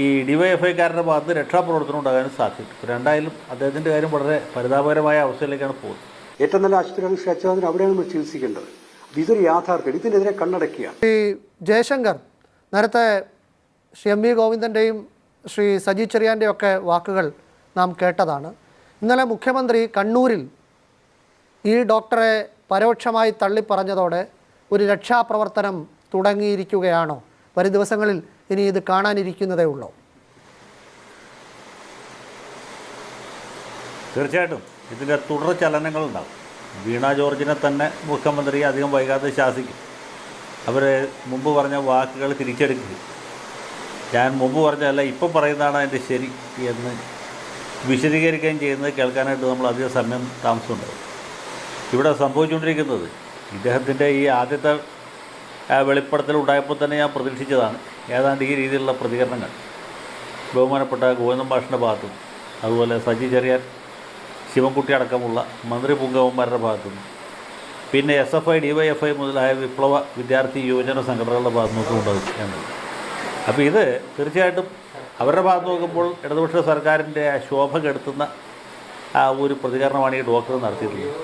ഈ ഡിവൈഎഫ്ഐക്കാരുടെ ഭാഗത്ത് രക്ഷാപ്രവർത്തനം ഉണ്ടാകാനും സാധിക്കും ഇപ്പോൾ രണ്ടായാലും അദ്ദേഹത്തിന്റെ കാര്യം വളരെ പരിതാപകരമായ അവസ്ഥയിലേക്കാണ് പോകുന്നത്. ഏറ്റവും നല്ല ആശുപത്രിയാണ് ശ്രീ അവിടെയാണ് നമ്മൾ ചികിത്സിക്കേണ്ടത്. ഇതൊരു യാഥാർത്ഥ്യം. ഇതിനെതിരെ കണ്ണടക്കുക ശ്രീ ജയശങ്കർ നേരത്തെ ശ്രീ എം വി ഗോവിന്ദന്റെയും ശ്രീ സജി ചെറിയാന്റെയും ഒക്കെ വാക്കുകൾ നാം കേട്ടതാണ്. ഇന്നലെ മുഖ്യമന്ത്രി കണ്ണൂരിൽ ഈ ഡോക്ടറെ പരോക്ഷമായി തള്ളിപ്പറഞ്ഞതോടെ ഒരു രക്ഷാപ്രവർത്തനം തുടങ്ങിയിരിക്കുകയാണോ? വരും ദിവസങ്ങളിൽ ഇനി ഇത് കാണാനിരിക്കുന്നതേ ഉള്ളൂ. തീർച്ചയായിട്ടും. ഇതിന്റെ തുടർ ചലനങ്ങളുണ്ടാകും വീണ ജോർജിനെ തന്നെ മുഖ്യമന്ത്രി അധികം വൈകാതെ ശാസിക്കും. അവർ മുമ്പ് പറഞ്ഞ വാക്കുകൾ തിരിച്ചെടുക്കുക ഞാൻ മുമ്പ് പറഞ്ഞതല്ല ഇപ്പം പറയുന്നതാണ് അതിന്റെ ശരി എന്ന് വിശദീകരിക്കുകയും ചെയ്യുന്നത് കേൾക്കാനായിട്ട് നമ്മൾ അധികം സമയം താമസമുണ്ടാവും ഇവിടെ സംഭവിച്ചുകൊണ്ടിരിക്കുന്നത് ഇദ്ദേഹത്തിന്റെ ഈ ആദ്യത്തെ ഉണ്ടായപ്പോൾ തന്നെ ഞാൻ പ്രതീക്ഷിച്ചതാണ്. ഏതാണ്ട് ഈ രീതിയിലുള്ള പ്രതികരണങ്ങൾ. ബഹുമാനപ്പെട്ട ഗോവിന്ദൻ ഭാഗത്തും അതുപോലെ സജി ചെറിയാൻ ശിവൻകുട്ടി അടക്കമുള്ള മന്ത്രി പൂങ്കവന്മാരുടെ ഭാഗത്തുനിന്ന്. പിന്നെ S F I D Y F I മുതലായ വിപ്ലവ വിദ്യാർത്ഥി യുവജന സംഘടനകളുടെ ഭാഗത്ത് നിന്നൊക്കെ ഉണ്ടാകും എന്നുള്ളത്. അപ്പോൾ ഇത് തീർച്ചയായിട്ടും അവരുടെ ഭാഗത്ത് നോക്കുമ്പോൾ ഇടതുപക്ഷ സർക്കാരിന്റെ ആ ശോഭ കെടുത്തുന്ന ആ ഒരു പ്രതികരണമാണ് ഈ ഡോക്ടർ നടത്തിയിട്ടുള്ളത്.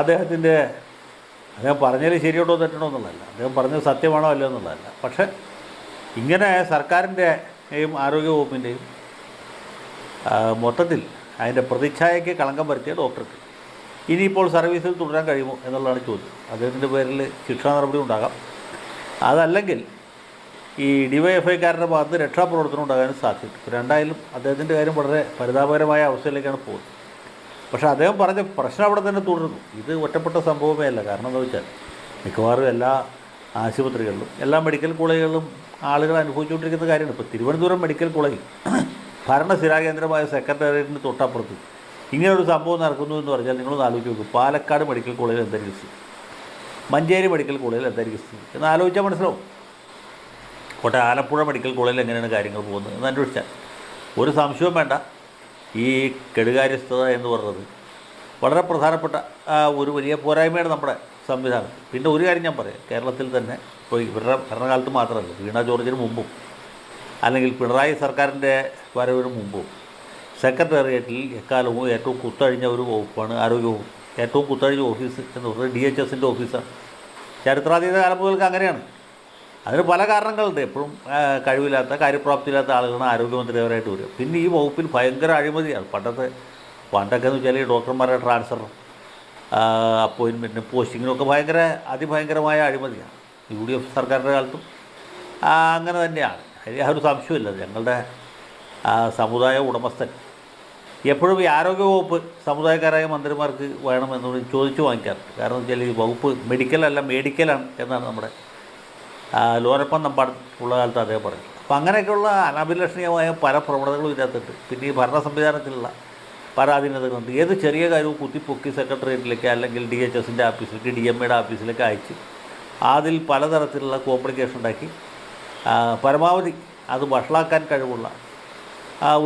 അദ്ദേഹത്തിന്റെ അദ്ദേഹം പറഞ്ഞതിൽ ശരിയോട്ടോ തെറ്റണോ എന്നുള്ളതല്ല. അദ്ദേഹം പറഞ്ഞത് സത്യമാണോ അല്ലയോ എന്നുള്ളതല്ല. പക്ഷേ ഇങ്ങനെ സർക്കാരിന്റെയും ആരോഗ്യവകുപ്പിന്റെയും മൊത്തത്തിൽ അതിന്റെ പ്രതിച്ഛായയ്ക്ക് കളങ്കം വരുത്തിയ ഡോക്ടർക്ക് ഇനിയിപ്പോൾ സർവീസിൽ തുടരാൻ കഴിയുമോ എന്നുള്ളതാണ് ചോദ്യം. അദ്ദേഹത്തിന്റെ പേരിൽ ശിക്ഷാ നടപടി ഉണ്ടാകാം. അതല്ലെങ്കിൽ ഈ ഡിവൈഎഫ്ഐക്കാരുടെ ഭാഗത്ത് രക്ഷാപ്രവർത്തനം ഉണ്ടാകാനും സാധ്യത രണ്ടായാലും അദ്ദേഹത്തിന്റെ കാര്യം വളരെ പരിതാപകരമായ അവസ്ഥയിലേക്കാണ് പോകുന്നത്. പക്ഷേ അദ്ദേഹം പറഞ്ഞ പ്രശ്നം അവിടെ തന്നെ തുടരുന്നു. ഇത് ഒറ്റപ്പെട്ട സംഭവമേ അല്ല. കാരണം എന്താ വെച്ചാൽ മിക്കവാറും എല്ലാ ആശുപത്രികളിലും എല്ലാ മെഡിക്കൽ കോളേജുകളിലും ആളുകൾ അനുഭവിച്ചുകൊണ്ടിരിക്കുന്ന കാര്യമാണ്. ഇപ്പോൾ തിരുവനന്തപുരം മെഡിക്കൽ കോളേജ് ഭരണ സ്ഥിരാകേന്ദ്രമായ സെക്രട്ടേറിയറ്റിന് തൊട്ടപ്പുറത്ത് ഇങ്ങനൊരു സംഭവം നടക്കുന്നു എന്ന് പറഞ്ഞാൽ നിങ്ങളൊന്ന് ആലോചിച്ച് നോക്കും. പാലക്കാട് മെഡിക്കൽ കോളേജിൽ എന്തായിരിക്കും സ്ഥിതി? മഞ്ചേരി മെഡിക്കൽ കോളേജിൽ എന്തായിരിക്കും സ്ഥിതി? എന്ന് ആലോചിച്ചാൽ മനസ്സിലാവും. കോട്ടെ ആലപ്പുഴ മെഡിക്കൽ കോളേജിൽ എങ്ങനെയാണ് കാര്യങ്ങൾ പോകുന്നത് എന്ന് അന്വേഷിച്ചാൽ. ഒരു സംശയവും വേണ്ട. ഈ കെടുകാര്യസ്ഥത എന്ന് പറയുന്നത് വളരെ പ്രധാനപ്പെട്ട ഒരു വലിയ പോരായ്മയാണ് നമ്മുടെ സംവിധാനം. പിന്നെ ഒരു കാര്യം ഞാൻ പറയാം. കേരളത്തിൽ തന്നെ ഇപ്പോൾ ഇവരുടെ ഭരണകാലത്ത് മാത്രമല്ല വീണ ജോർജിന് മുമ്പും അല്ലെങ്കിൽ പിണറായി സർക്കാരിന്റെ വരവിന് മുമ്പും സെക്രട്ടേറിയറ്റിൽ എക്കാലവും ഏറ്റവും കുത്തഴിഞ്ഞ ഒരു വകുപ്പാണ് ആരോഗ്യവകുപ്പ് ഏറ്റവും കുത്തഴിഞ്ഞ ഓഫീസ് എന്ന് പറയുന്നത് ഡി എച്ച് എസിന്റെ ഓഫീസാണ്. ചരിത്രാതീത കാലം മുതൽക്ക് അങ്ങനെയാണ്. അതിന് പല കാരണങ്ങളുണ്ട്. എപ്പോഴും കഴിവില്ലാത്ത കാര്യപ്രാപ്തിയില്ലാത്ത ആളുകളാണ് ആരോഗ്യമന്ത്രിവരായിട്ട് വരിക. പിന്നെ ഈ വകുപ്പിൽ ഭയങ്കര അഴിമതിയാണ്. പണ്ടത്തെ പണ്ടൊക്കെ എന്ന് വെച്ചാൽ ഈ ഡോക്ടർമാരുടെ ട്രാൻസ്ഫർ അപ്പോയിൻമെന്റിനും പോസ്റ്റിങ്ങിനൊക്കെ ഭയങ്കര അതിഭയങ്കരമായ അഴിമതിയാണ്. യു ഡി എഫ് സർക്കാരിന്റെ കാലത്തും അങ്ങനെ തന്നെയാണ്. അതിൽ ആ ഒരു സംശയമില്ല ഞങ്ങളുടെ സമുദായ ഉടമസ്ഥൻ. എപ്പോഴും ഈ ആരോഗ്യവകുപ്പ് സമുദായക്കാരായ മന്ത്രിമാർക്ക് വേണമെന്ന് ചോദിച്ചു വാങ്ങിക്കാറുണ്ട്. കാരണം വെച്ചാൽ ഈ വകുപ്പ് മെഡിക്കലല്ല മെഡിക്കലാണ് എന്നാണ് നമ്മുടെ ആ, ലോരപ്പൻ നമ്പാട് ഉള്ള കാലത്ത് അദ്ദേഹം പറഞ്ഞു. അപ്പോൾ അങ്ങനെയൊക്കെയുള്ള അനഭിലഷണീയമായ പല പ്രവണതകളും ഇതിനകത്തുണ്ട്. പിന്നെ ഈ ഭരണ സംവിധാനത്തിലുള്ള പരാധീനതകളുണ്ട് ഏത് ചെറിയ കാര്യവും കുത്തിപ്പൊക്കി സെക്രട്ടേറിയറ്റിലേക്ക് അല്ലെങ്കിൽ ഡി എച്ച് എസിന്റെ ഓഫീസിലേക്ക് ഡി എം എയുടെ ഓഫീസിലേക്ക് അയച്ച് അതിൽ പലതരത്തിലുള്ള കോംപ്ലിക്കേഷൻ ഉണ്ടാക്കി. പരമാവധി അത് വഷളാക്കാൻ കഴിവുള്ള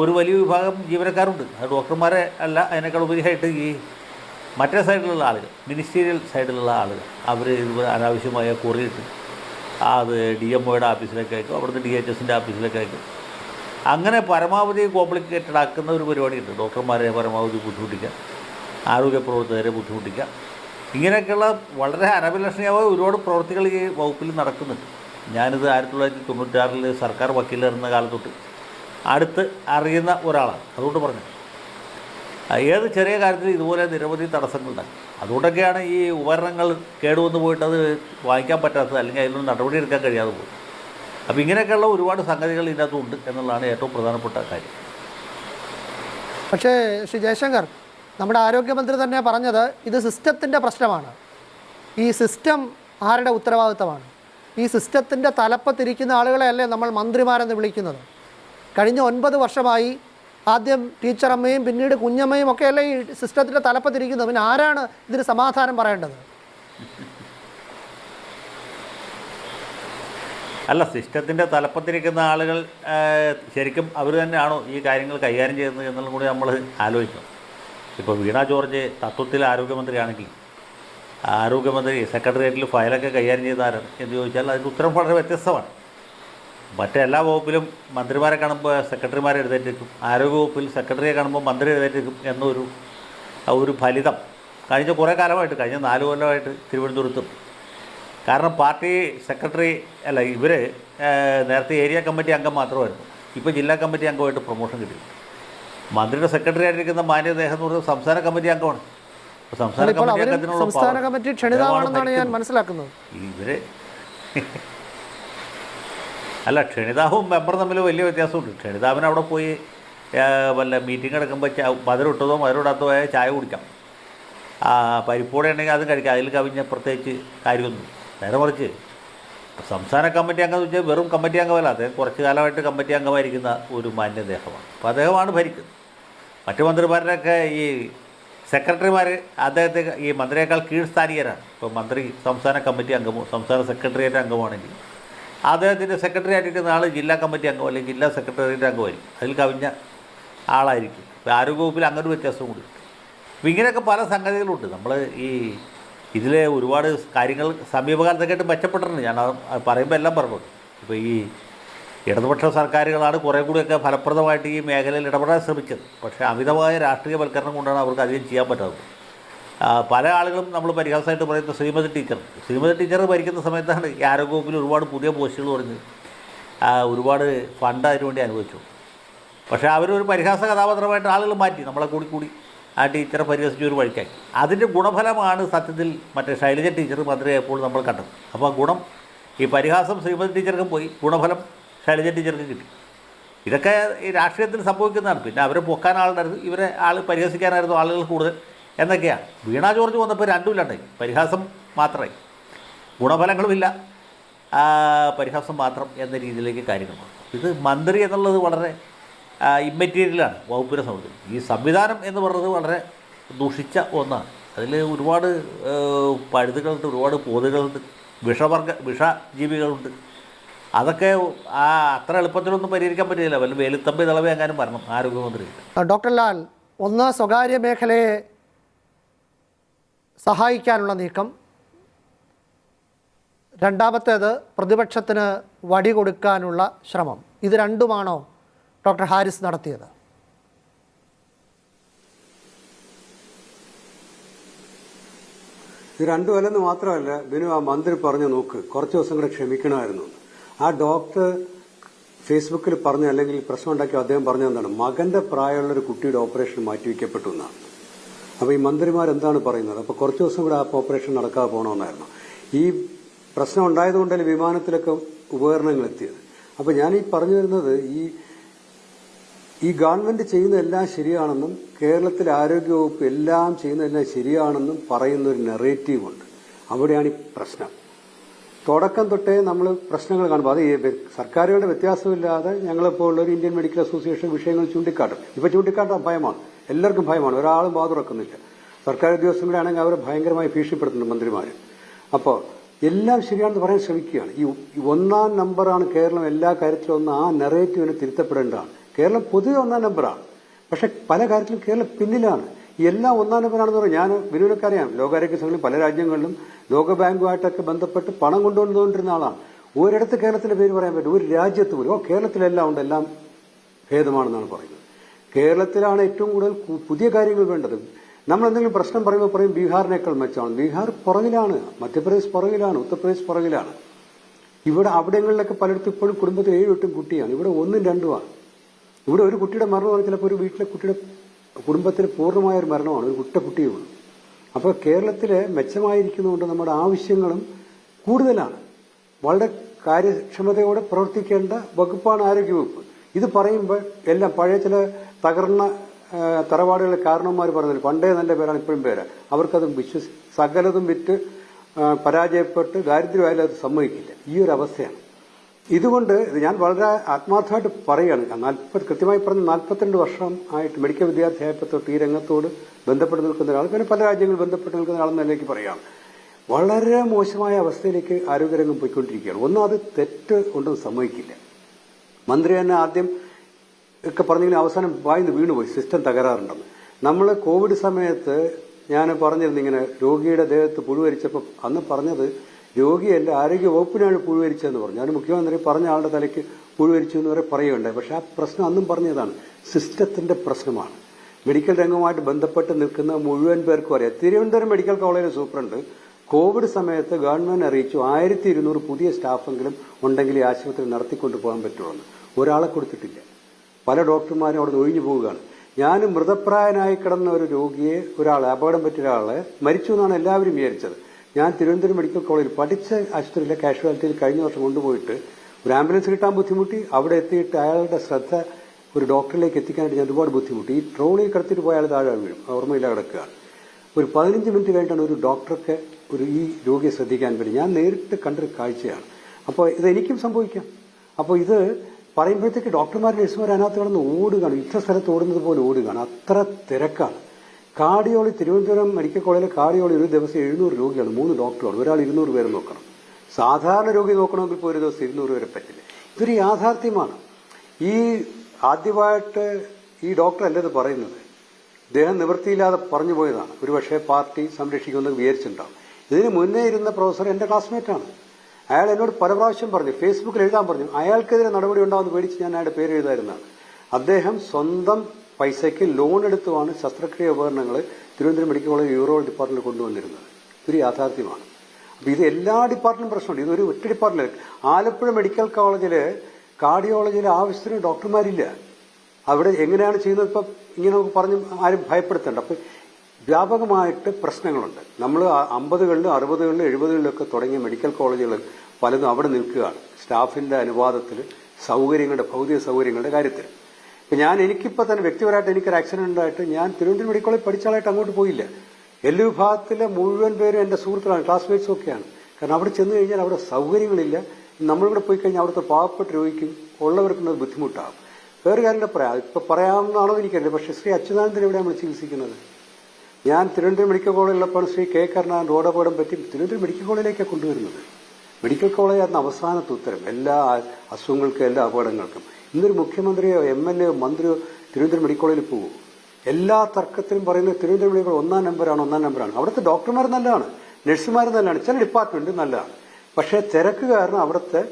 ഒരു വലിയ വിഭാഗം ജീവനക്കാരുണ്ട്. അത് ഡോക്ടർമാരെ അല്ല അതിനേക്കാൾ ഉപരിയായിട്ട് ഈ മറ്റേ സൈഡിലുള്ള ആളുകൾ മിനിസ്റ്റീരിയൽ സൈഡിലുള്ള ആളുകൾ അവർ അനാവശ്യമായ കുറിയിട്ട് അത് ഡി എം ഒയുടെ ഓഫീസിലേക്ക് അയക്കും. അവിടുന്ന് ഡി എച്ച് എസിന്റെ ഓഫീസിലേക്ക് അയക്കും. അങ്ങനെ പരമാവധി കോംപ്ലിക്കേറ്റഡ് ആക്കുന്ന ഒരു പരിപാടിയുണ്ട് ഡോക്ടർമാരെ പരമാവധി ബുദ്ധിമുട്ടിക്കുക ആരോഗ്യ പ്രവർത്തകരെ ബുദ്ധിമുട്ടിക്കുക ഇങ്ങനെയൊക്കെയുള്ള വളരെ അനഭിലഷണീയമായ ഒരുപാട് പ്രവൃത്തികൾ ഈ വകുപ്പിൽ നടക്കുന്നുണ്ട്. ഞാനിത് ആയിരത്തി തൊള്ളായിരത്തി തൊണ്ണൂറ്റാറിൽ സർക്കാർ വക്കീലായിരുന്ന കാലത്തൊട്ട് അടുത്ത് അറിയുന്ന ഒരാളാണ്. അതുകൊണ്ട് പറഞ്ഞു ഏത് ചെറിയ കാര്യത്തിൽ ഇതുപോലെ നിരവധി തടസ്സങ്ങളുണ്ടായി അതുകൊണ്ടൊക്കെയാണ് ഈ ഉപകരണങ്ങൾ കേടുവന്ന് പോയിട്ട് അത് വാങ്ങിക്കാൻ പറ്റാത്തത് അല്ലെങ്കിൽ അതിലൊന്നും നടപടി എടുക്കാൻ കഴിയാതെ പോയി. അപ്പോൾ ഇങ്ങനെയൊക്കെയുള്ള ഒരുപാട് സംഗതികൾ ഇതിനകത്തുണ്ട് എന്നുള്ളതാണ് ഏറ്റവും പ്രധാനപ്പെട്ട കാര്യം. പക്ഷേ ശ്രീ ജയശങ്കർ നമ്മുടെ ആരോഗ്യമന്ത്രി തന്നെ പറഞ്ഞത് ഇത് സിസ്റ്റത്തിന്റെ പ്രശ്നമാണ്. ഈ സിസ്റ്റം ആരുടെ ഉത്തരവാദിത്തമാണ്? ഈ സിസ്റ്റത്തിന്റെ തലപ്പത്തിരിക്കുന്ന ആളുകളെയല്ലേ നമ്മൾ മന്ത്രിമാരെന്ന് വിളിക്കുന്നത്? കഴിഞ്ഞ ഒൻപത് വർഷമായി ആദ്യം ടീച്ചറമ്മയും പിന്നീട് കുഞ്ഞമ്മയും ഒക്കെയല്ലേ ഈ സിസ്റ്റത്തിന്റെ തലപ്പത്തിരിക്കുന്നത് പിന്നെ ആരാണ് ഇതിന് സമാധാനം പറയേണ്ടത്? അല്ല സിസ്റ്റത്തിന്റെ തലപ്പത്തിരിക്കുന്ന ആളുകൾ ശരിക്കും അവർ തന്നെയാണോ ഈ കാര്യങ്ങൾ കൈകാര്യം ചെയ്യുന്നത് എന്നുള്ളത് കൂടി നമ്മൾ ആലോചിക്കണം. ഇപ്പോൾ വീണ ജോർജ് തത്വത്തിൽ ആരോഗ്യമന്ത്രിയാണെങ്കിൽ ആരോഗ്യമന്ത്രി സെക്രട്ടേറിയറ്റിൽ ഫയലൊക്കെ കൈകാര്യം ചെയ്ത ആരാണ് എന്ന് ചോദിച്ചാൽ അതിന്റെ ഉത്തരം വളരെ വ്യത്യസ്തമാണ്. മറ്റെല്ലാ വകുപ്പിലും മന്ത്രിമാരെ കാണുമ്പോൾ സെക്രട്ടറിമാരെ എഴുതേറ്റിരിക്കും ആരോഗ്യ വകുപ്പിൽ സെക്രട്ടറിയെ കാണുമ്പോൾ മന്ത്രി എഴുതേറ്റിരിക്കും എന്നൊരു ആ ഒരു ഫലിതം. കഴിഞ്ഞ കുറേ കാലമായിട്ട് കഴിഞ്ഞ നാല് കൊല്ലമായിട്ട് തിരുവനന്തപുരത്തും. കാരണം പാർട്ടി സെക്രട്ടറി അല്ല ഇവർ നേരത്തെ ഏരിയ കമ്മിറ്റി അംഗം മാത്രമായിരുന്നു. ഇപ്പോൾ ജില്ലാ കമ്മിറ്റി അംഗമായിട്ട് പ്രൊമോഷൻ കിട്ടി. മന്ത്രിയുടെ സെക്രട്ടറി ആയിരിക്കുന്ന മാന്യദേഹം എന്ന് പറയുന്നത് സംസ്ഥാന കമ്മിറ്റി അംഗമാണ്. സംസ്ഥാന കമ്മിറ്റി അംഗത്തിനുള്ള സംസ്ഥാന കമ്മിറ്റി ഞാൻ മനസ്സിലാക്കുന്നത്. ഇവർ അല്ല ക്ഷണിതാവും മെമ്പറും തമ്മിൽ വലിയ വ്യത്യാസമുണ്ട്. ക്ഷണിതാവിന് അവിടെ പോയി വല്ല മീറ്റിംഗ് എടുക്കുമ്പോൾ മധുരമിട്ടതോ മധുരമിടാത്തതോ ആയ ചായ കുടിക്കാം. പരിപ്പോടെ ഉണ്ടെങ്കിൽ അതും കഴിക്കാം. അതിൽ കവിഞ്ഞ പ്രത്യേകിച്ച് കാര്യമൊന്നും നേരെ മറിച്ച് സംസ്ഥാന കമ്മിറ്റി അംഗം എന്ന് വെച്ചാൽ വെറും കമ്മിറ്റി അംഗമല്ല. അദ്ദേഹം കുറച്ച് കാലമായിട്ട് കമ്മിറ്റി അംഗമായിരിക്കുന്ന ഒരു മാന്യദേഹമാണ് അപ്പോൾ അദ്ദേഹമാണ് ഭരിക്കുന്നത്. മറ്റു മന്ത്രിമാരുടെയൊക്കെ ഈ സെക്രട്ടറിമാർ അദ്ദേഹത്തെ ഈ മന്ത്രിയേക്കാൾ കീഴ്സ്ഥാനീയരാണ്. ഇപ്പോൾ മന്ത്രി സംസ്ഥാന കമ്മിറ്റി അംഗമോ സംസ്ഥാന സെക്രട്ടേറിയറ്റ് അംഗമാണെങ്കിൽ അദ്ദേഹത്തിന്റെ സെക്രട്ടറി ആയിട്ട് നാളെ ജില്ലാ കമ്മിറ്റി അംഗം അല്ലെങ്കിൽ ജില്ലാ സെക്രട്ടറിയുടെ അംഗമായിരിക്കും. അതിൽ കവിഞ്ഞ ആളായിരിക്കും. ആരോഗ്യവകുപ്പിൽ അങ്ങനെ ഒരു വ്യത്യാസവും കൂടി. അപ്പോൾ ഇങ്ങനെയൊക്കെ പല സംഗതികളുണ്ട്. നമ്മൾ ഈ ഇതിലെ ഒരുപാട് കാര്യങ്ങൾ സമീപകാലത്തൊക്കെയായിട്ട് മെച്ചപ്പെട്ടിട്ടുണ്ട്. ഞാൻ പറയുമ്പോൾ എല്ലാം പറഞ്ഞു. ഇപ്പോൾ ഈ ഇടതുപക്ഷ സർക്കാരുകളാണ് കുറേ കൂടിയൊക്കെ ഫലപ്രദമായിട്ട് ഈ മേഖലയിൽ ഇടപെടാൻ ശ്രമിച്ചത്. പക്ഷേ അമിതമായ രാഷ്ട്രീയവൽക്കരണം കൊണ്ടാണ് അവർക്ക് അധികം ചെയ്യാൻ പറ്റാത്തത്. പല ആളുകളും നമ്മൾ പരിഹാസമായിട്ട് പറയുന്ന ശ്രീമതി ടീച്ചർ. ശ്രീമതി ടീച്ചർ ഭരിക്കുന്ന സമയത്താണ് ഈ ആരോഗ്യവകുപ്പിൽ ഒരുപാട് പുതിയ പോസ്റ്റുകൾ പറഞ്ഞ് ഒരുപാട് ഫണ്ട് അതിനുവേണ്ടി അനുവദിച്ചു. പക്ഷേ അവരൊരു പരിഹാസ കഥാപാത്രമായിട്ട് ആളുകൾ മാറ്റി. നമ്മളെ കൂടി കൂടി ആ ടീച്ചറെ പരിഹസിച്ച് ഒരു വഴിക്കാക്കി അതിന്റെ ഗുണഫലമാണ് സത്യത്തിൽ മറ്റേ ശൈലജ ടീച്ചർ മന്ത്രിയായപ്പോൾ നമ്മൾ കണ്ടത്. അപ്പോൾ ഗുണം ഈ പരിഹാസം ശ്രീമതി ടീച്ചർക്കും പോയി ഗുണഫലം ശൈലജ ടീച്ചർക്ക് കിട്ടി. ഇതൊക്കെ ഈ രാഷ്ട്രീയത്തിൽ സംഭവിക്കുന്നതാണ്. പിന്നെ അവരെ പൊക്കാൻ ആളുണ്ടായിരുന്നു. ഇവരെ ആൾ പരിഹസിക്കാനായിരുന്നു ആളുകൾ കൂടുതൽ. എന്നൊക്കെയാണ് വീണ ജോർജ് വന്നപ്പോൾ രണ്ടുമില്ലാണ്ട് പരിഹാസം മാത്രമേ ഗുണഫലങ്ങളുമില്ല. പരിഹാസം മാത്രം എന്ന രീതിയിലേക്ക് കാര്യങ്ങൾ ഇത് മന്ത്രി എന്നുള്ളത് വളരെ ഇമ്മറ്റീരിയലാണ് വകുപ്പിനെ സംബന്ധിച്ച്. ഈ സംവിധാനം എന്ന് പറയുന്നത് വളരെ ദൂഷിച്ച ഒന്നാണ്. അതിൽ ഒരുപാട് പഴുതുകളുണ്ട് ഒരുപാട് പോതുകളുണ്ട് വിഷവർഗ വിഷജീവികളുണ്ട്. അതൊക്കെ ആ അത്ര എളുപ്പത്തിലൊന്നും പരിഹരിക്കാൻ പറ്റില്ല. വല്ല വേലുത്തമ്പി തളവേ എങ്ങാനും വരണം ആരോഗ്യമന്ത്രി ഡോക്ടർ ലാൽ ഒന്ന് സ്വകാര്യ മേഖലയെ സഹായിക്കാനുള്ള നീക്കം. രണ്ടാമത്തേത് പ്രതിപക്ഷത്തിന് വടി കൊടുക്കാനുള്ള ശ്രമം. ഇത് രണ്ടുമാണോ ഡോക്ടർ ഹാരിസ് നടത്തിയത്? ഇത് രണ്ടു കൊല്ലെന്ന് മാത്രമല്ല ബിനു ആ മന്ത്രി പറഞ്ഞു നോക്ക് കുറച്ച് ദിവസം കൂടെ ക്ഷമിക്കണമായിരുന്നു. ആ ഡോക്ടർ ഫേസ്ബുക്കിൽ പറഞ്ഞു അല്ലെങ്കിൽ പ്രശ്നം ഉണ്ടാക്കി അദ്ദേഹം പറഞ്ഞു എന്താണ്? മകന്റെ പ്രായമുള്ള ഒരു കുട്ടിയുടെ ഓപ്പറേഷൻ മാറ്റിവെക്കപ്പെട്ടു എന്നാണ്. അപ്പൊ ഈ മന്ത്രിമാരെന്താണ് പറയുന്നത്? അപ്പോൾ കുറച്ച് ദിവസം കൂടെ ആ ഓപ്പറേഷൻ നടക്കാതെ പോകണമെന്നായിരുന്നു ഈ പ്രശ്നം ഉണ്ടായതുകൊണ്ടല്ലേ വിമാനത്തിലൊക്കെ ഉപകരണങ്ങൾ എത്തിയത്. അപ്പോൾ ഞാൻ ഈ പറഞ്ഞു വരുന്നത് ഈ ഈ ഗവൺമെന്റ് ചെയ്യുന്നതെല്ലാം ശരിയാണെന്നും കേരളത്തിലെ ആരോഗ്യവകുപ്പ് എല്ലാം ചെയ്യുന്നതെല്ലാം ശരിയാണെന്നും പറയുന്ന ഒരു നെറേറ്റീവ് ഉണ്ട് അവിടെയാണ് ഈ പ്രശ്നം. തുടക്കം തൊട്ടേ നമ്മൾ പ്രശ്നങ്ങൾ കാണുമ്പോൾ അത് സർക്കാരുകളുടെ വ്യത്യാസമില്ലാതെ ഞങ്ങളെപ്പോലുള്ള ഒരു ഇന്ത്യൻ മെഡിക്കൽ അസോസിയേഷൻ വിഷയങ്ങൾ ചൂണ്ടിക്കാട്ടും. ഇപ്പൊ ചൂണ്ടിക്കാട്ടാൻ ഭയമാണ്. എല്ലാവർക്കും ഭയമാണ്. ഒരാളും വാ തുറക്കുന്നില്ല സർക്കാർ ഉദ്യോഗസ്ഥരുടെ ആണെങ്കിൽ അവരെ ഭയങ്കരമായി ഭീഷണിപ്പെടുത്തുന്നുണ്ട് മന്ത്രിമാർ അപ്പോൾ എല്ലാം ശരിയാണെന്ന് പറയാൻ ശ്രമിക്കുകയാണ്. ഈ ഒന്നാം നമ്പറാണ് കേരളം എല്ലാ കാര്യത്തിലും ഒന്ന് ആ നെറേറ്റീവിനെ തിരുത്തപ്പെടേണ്ടതാണ്. കേരളം പൊതുവെ ഒന്നാം നമ്പറാണ്. പക്ഷെ പല കാര്യത്തിലും കേരളം പിന്നിലാണ്. എല്ലാം ഒന്നാം നമ്പറാണെന്ന് പറഞ്ഞാൽ ഞാൻ വിനോദൊക്കെ അറിയാം. ലോകാരോഗ്യ സംഘടന പല രാജ്യങ്ങളിലും ലോകബാങ്കുമായിട്ടൊക്കെ ബന്ധപ്പെട്ട് പണം കൊണ്ടുവന്നുകൊണ്ടിരുന്ന ആളാണ്. ഒരിടത്ത് കേരളത്തിന്റെ പേര് പറയാൻ പറ്റും ഒരു രാജ്യത്ത് പോലും. ഓ കേരളത്തിലെല്ലാം ഉണ്ട്. എല്ലാം ഭേദമാണെന്നാണ് പറയുന്നത്. കേരളത്തിലാണ് ഏറ്റവും കൂടുതൽ പുതിയ കാര്യങ്ങൾ വേണ്ടത്. നമ്മൾ എന്തെങ്കിലും പ്രശ്നം പറയുമ്പോൾ പറയും ബീഹാറിനേക്കാൾ മെച്ചമാണ്. ബീഹാർ പുറകിലാണ് മധ്യപ്രദേശ് പുറകിലാണ് ഉത്തർപ്രദേശ് പുറകിലാണ്. ഇവിടെ അവിടങ്ങളിലൊക്കെ പലയിടത്തും ഇപ്പോഴും കുടുംബത്തിൽ ഏഴ് എട്ടും കുട്ടിയാണ്. ഇവിടെ ഒന്നും രണ്ടുമാണ്. ഇവിടെ ഒരു കുട്ടിയുടെ മരണം പറഞ്ഞാൽ ചിലപ്പോൾ ഒരു വീട്ടിലെ കുട്ടിയുടെ കുടുംബത്തിൽ പൂർണമായ ഒരു മരണമാണ്. ഒരു കുട്ട കുട്ടിയേ ഉള്ളൂ. അപ്പോൾ കേരളത്തിൽ മെച്ചമായിരിക്കുന്നതുകൊണ്ട് നമ്മുടെ ആവശ്യങ്ങളും കൂടുതലാണ്. വളരെ കാര്യക്ഷമതയോടെ പ്രവർത്തിക്കേണ്ട വകുപ്പാണ് ആരോഗ്യവകുപ്പ്. ഇത് പറയുമ്പോൾ എല്ലാം പഴയ ചില തകർന്ന തറവാടുകളിലെ കാരണവന്മാർ പറഞ്ഞത് പണ്ടേ നല്ല പേരാണ് ഇപ്പോഴും പേര്. അവർക്കത് വിശ്വസി സകലതും വിറ്റ് പരാജയപ്പെട്ട് ദാരിദ്ര്യമായാലും അത് സമ്മതിക്കില്ല. ഈ ഒരു അവസ്ഥയാണ്. ഇതുകൊണ്ട് ഇത് ഞാൻ വളരെ ആത്മാർത്ഥമായിട്ട് പറയുകയാണ്. നാൽപ്പത് കൃത്യമായി പറഞ്ഞ നാൽപ്പത്തിരണ്ട് വർഷം ആയിട്ട് മെഡിക്കൽ വിദ്യാർത്ഥിയായപ്പോൾ തൊട്ട് ഈ രംഗത്തോട് ബന്ധപ്പെട്ട് നിൽക്കുന്ന ഒരാൾ പിന്നെ പല രാജ്യങ്ങളിൽ ബന്ധപ്പെട്ട് നിൽക്കുന്ന ആളെന്ന് എനിക്ക് പറയാം. വളരെ മോശമായ അവസ്ഥയിലേക്ക് ആരോഗ്യരംഗം പോയിക്കൊണ്ടിരിക്കുകയാണ്. ഒന്നും അത് തെറ്റ് ഉണ്ടെന്ന് സമ്മതിക്കില്ല. മന്ത്രി തന്നെ ആദ്യം ഒക്കെ പറഞ്ഞിങ്ങനെ അവസാനം വായിന്ന് വീണുപോയി. സിസ്റ്റം തകരാറുണ്ടെന്ന് നമ്മൾ കോവിഡ് സമയത്ത് ഞാൻ പറഞ്ഞിരുന്നു ഇങ്ങനെ രോഗിയുടെ ദേഹത്ത് പുഴുവരിച്ചപ്പോൾ അന്ന് പറഞ്ഞത് രോഗിയല്ല ആരോഗ്യ വകുപ്പിനാണ് പുഴുവരിച്ചതെന്ന് പറഞ്ഞു. ഞാൻ മുഖ്യമന്ത്രി പറഞ്ഞ ആളുടെ തലയ്ക്ക് പുഴുവരിച്ചു എന്ന് വരെ പറയുകയുണ്ടായി. പക്ഷേ ആ പ്രശ്നം അന്നും പറഞ്ഞതാണ്. സിസ്റ്റത്തിന്റെ പ്രശ്നമാണ്. മെഡിക്കൽ രംഗവുമായിട്ട് ബന്ധപ്പെട്ട് നിൽക്കുന്ന മുഴുവൻ പേർക്കും അറിയാം. തിരുവനന്തപുരം മെഡിക്കൽ കോളേജിലെ സൂപ്രണ്ട് കോവിഡ് സമയത്ത് ഗവൺമെന്റ് അറിയിച്ചു ആയിരത്തി ഇരുന്നൂറ് പുതിയ സ്റ്റാഫെങ്കിലും ഉണ്ടെങ്കിൽ ഈ ആശുപത്രി നടത്തിക്കൊണ്ടു പോകാൻ പറ്റുള്ളൂ ഒരാളെ കൊടുത്തിട്ടില്ല. പല ഡോക്ടർമാരും അവിടെ ഒഴിഞ്ഞു പോവുകയാണ്. ഞാൻ മൃതപ്രായനായി കിടന്ന ഒരു രോഗിയെ ഒരാൾ അപകടം പറ്റിയ ഒരാളെ മരിച്ചു എന്നാണ് എല്ലാവരും വിചാരിച്ചത്. ഞാൻ തിരുവനന്തപുരം മെഡിക്കൽ കോളേജിൽ പഠിച്ച ആശുപത്രിയിലെ കാഷ്വാലിറ്റിയിൽ കഴിഞ്ഞ വർഷം കൊണ്ടുപോയിട്ട് ഒരു ആംബുലൻസ് കിട്ടാൻ ബുദ്ധിമുട്ടി. അവിടെ എത്തിയിട്ട് അയാളുടെ ശ്രദ്ധ ഒരു ഡോക്ടറിലേക്ക് എത്തിക്കാനായിട്ട് ഞാൻ ഒരുപാട് ബുദ്ധിമുട്ടി. ഈ ട്രോളിൽ കിടത്തിയിട്ട് പോയ താഴെ വീഴും. ഓർമ്മയില്ല കിടക്കുകയാണ്. ഒരു പതിനഞ്ച് മിനിറ്റ് കഴിഞ്ഞിട്ടാണ് ഒരു ഡോക്ടർക്ക് ഒരു ഈ രോഗിയെ ശ്രദ്ധിക്കാൻ വേണ്ടി. ഞാൻ നേരിട്ട് കണ്ടൊരു കാഴ്ചയാണ്. അപ്പോൾ ഇത് എനിക്കും സംഭവിക്കാം. അപ്പോൾ ഇത് പറയുമ്പോഴത്തേക്ക് ഡോക്ടർമാർ നഴ്സുമാർ അതിനകത്ത് കിടന്ന് ഓടുകയാണ്. ഇത്ര സ്ഥലത്ത് ഓടുന്നത് പോലെ ഓടുകയാണ്. അത്ര തിരക്കാണ്. കാർഡിയോളി തിരുവനന്തപുരം മെഡിക്കൽ കോളേജിലെ കാർഡിയോളി ഒരു ദിവസം എഴുന്നൂറ് രോഗിയാണ് മൂന്ന് ഡോക്ടറാണ് ഒരാൾ ഇരുന്നൂറ് പേര് നോക്കണം. സാധാരണ രോഗി നോക്കണമെങ്കിൽ ഇപ്പോൾ ഒരു ദിവസം ഇരുന്നൂറ് പേരെ പറ്റില്ല. ഇതൊരു യാഥാർത്ഥ്യമാണ്. ഈ ആദ്യമായിട്ട് ഈ ഡോക്ടർ അല്ലത് പറയുന്നത് ഇദ്ദേഹം നിവൃത്തിയില്ലാതെ പറഞ്ഞു പോയതാണ്. ഒരുപക്ഷെ പാർട്ടി സംരക്ഷിക്കുമെന്ന് വിചാരിച്ചിട്ടുണ്ടാവും. ഇതിന് മുന്നേ ഇരുന്ന പ്രൊഫസർ എന്റെ ക്ലാസ്മേറ്റാണ് അയാൾ എന്നോട് പല പ്രാവശ്യം പറഞ്ഞു ഫേസ്ബുക്കിൽ എഴുതാൻ പറഞ്ഞു. അയാൾക്കെതിരെ നടപടി ഉണ്ടാവുന്ന പേടിച്ച് ഞാൻ അയാളുടെ പേര് എഴുതായിരുന്ന. അദ്ദേഹം സ്വന്തം പൈസയ്ക്ക് ലോൺ എടുത്തുമാണ് ശസ്ത്രക്രിയ ഉപകരണങ്ങൾ Thiruvananthapuram medical college uro department കൊണ്ടുവന്നിരുന്നത്. ഇതൊരു യാഥാർത്ഥ്യമാണ്. അപ്പൊ ഇത് എല്ലാ ഡിപ്പാർട്ട്മെന്റും പ്രശ്നമുണ്ട്. ഇതൊരു ഒറ്റ ഡിപ്പാർട്ട്മെന്റ് ആലപ്പുഴ മെഡിക്കൽ കോളേജിൽ കാർഡിയോളജിയിൽ ആവശ്യത്തിന് ഡോക്ടർമാരില്ല അവിടെ എങ്ങനെയാണ് ചെയ്യുന്നത് ഇപ്പം ഇങ്ങനെ നമുക്ക് പറഞ്ഞു ആരും ഭയപ്പെടുത്തണ്ട. അപ്പൊ വ്യാപകമായിട്ട് പ്രശ്നങ്ങളുണ്ട്. നമ്മൾ അമ്പതുകളിലും അറുപതുകളിലും എഴുപതുകളിലൊക്കെ തുടങ്ങിയ മെഡിക്കൽ കോളേജുകൾ പലതും അവിടെ നിൽക്കുകയാണ്. സ്റ്റാഫിന്റെ അനുവാദത്തിൽ സൗകര്യങ്ങളുടെ ഭൗതിക സൗകര്യങ്ങളുടെ കാര്യത്തിൽ ഇപ്പം ഞാൻ എനിക്കിപ്പോൾ തന്നെ വ്യക്തിപരമായിട്ട് എനിക്കൊരു ആക്സിഡന്റ് ഉണ്ടായിട്ട് ഞാൻ തിരുവനന്തപുരം മെഡിക്കൽ കോളേജ് പഠിച്ചാളായിട്ട് അങ്ങോട്ട് പോയില്ല. എൽ വിഭാഗത്തിലെ മുഴുവൻ പേരും എന്റെ സുഹൃത്തുക്കളാണ് ക്ലാസ്മേറ്റ്സും ഒക്കെയാണ്. കാരണം അവിടെ ചെന്ന് കഴിഞ്ഞാൽ അവിടെ സൗകര്യങ്ങളില്ല. നമ്മളിവിടെ പോയി കഴിഞ്ഞാൽ അവിടുത്തെ പാവപ്പെട്ട രോഗിക്കും ഉള്ളവർക്കും അത് ബുദ്ധിമുട്ടാകും. വേറെ കാര്യം പറയാം. ഇപ്പൊ പറയാമെന്നാണോ എനിക്കറിയില്ല. പക്ഷേ ശ്രീ അച്യുതാനന്ദൻ എവിടെയാണ് നമ്മൾ ചികിത്സിക്കുന്നത്? ഞാൻ തിരുവനന്തപുരം മെഡിക്കൽ കോളേജിലുള്ളപ്പോൾ ശ്രീ കെ കരുണാകരൻ റോഡപകടം പറ്റി തിരുവനന്തപുരം മെഡിക്കൽ കോളേജിലേക്കാണ് കൊണ്ടുവരുന്നത്. മെഡിക്കൽ കോളേജ് ആയിരുന്നു അവസാനത്തെ ഉത്തരം. എല്ലാ അസുഖങ്ങൾക്കും എല്ലാ അപകടങ്ങൾക്കും. ഇന്നൊരു മുഖ്യമന്ത്രിയോ എം എൽ എയോ മന്ത്രിയോ തിരുവനന്തപുരം മെഡിക്കൽ കോളേജിൽ പോകും എല്ലാ തർക്കത്തിലും പറയുന്നത് തിരുവനന്തപുരം മെഡിക്കൽ ഒന്നാം നമ്പറാണ് ഒന്നാം നമ്പറാണ്. അവിടുത്തെ ഡോക്ടർമാർ നല്ലതാണ് നഴ്സുമാർ നല്ലതാണ് ചില ഡിപ്പാർട്ട്മെന്റ് നല്ലതാണ്. പക്ഷേ തിരക്ക് കാരണം അവിടുത്തെ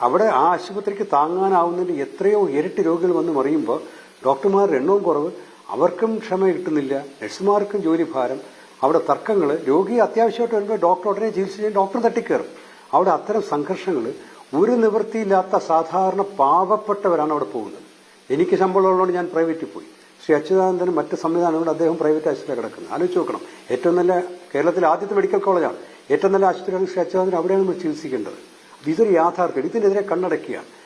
അവിടെ ആ ആശുപത്രിക്ക് താങ്ങാനാവുന്നതിന് എത്രയോ ഇരട്ടി രോഗികൾ വന്ന് മറിയുമ്പോൾ ഡോക്ടർമാരുടെ എണ്ണവും കുറവ്. അവർക്കും ക്ഷമ കിട്ടുന്നില്ല. നഴ്സുമാർക്കും ജോലി ഭാരം അവിടെ തർക്കങ്ങൾ. രോഗി അത്യാവശ്യമായിട്ട് വരുമ്പോൾ ഡോക്ടർ ഉടനെ ചികിത്സ ചെയ്യാൻ ഡോക്ടർ തട്ടിക്കയറും. അവിടെ അത്തരം സംഘർഷങ്ങൾ ഒരു നിവൃത്തിയില്ലാത്ത സാധാരണ പാവപ്പെട്ടവരാണ് അവിടെ പോകുന്നത്. എനിക്ക് ശമ്പളമുള്ളതുകൊണ്ട് ഞാൻ പ്രൈവറ്റിൽ പോയി. ശ്രീ അച്യുതാനന്ദനും മറ്റ് സംവിധാനങ്ങളും അദ്ദേഹം പ്രൈവറ്റ് ആശുപത്രി കിടക്കുന്നത്. ആലോചിച്ച് നോക്കണം. ഏറ്റവും നല്ല കേരളത്തിലെ ആദ്യത്തെ മെഡിക്കൽ കോളേജാണ്. ഏറ്റവും നല്ല ആശുപത്രിയാണ് ശ്രീ അച്യുതാനന്ദൻ അവിടെയാണ് നമ്മൾ ചികിത്സിക്കേണ്ടത്. ഇതൊരു യാഥാർത്ഥ്യം. ഇതിനെതിരെ കണ്ണടക്കുകയാണ്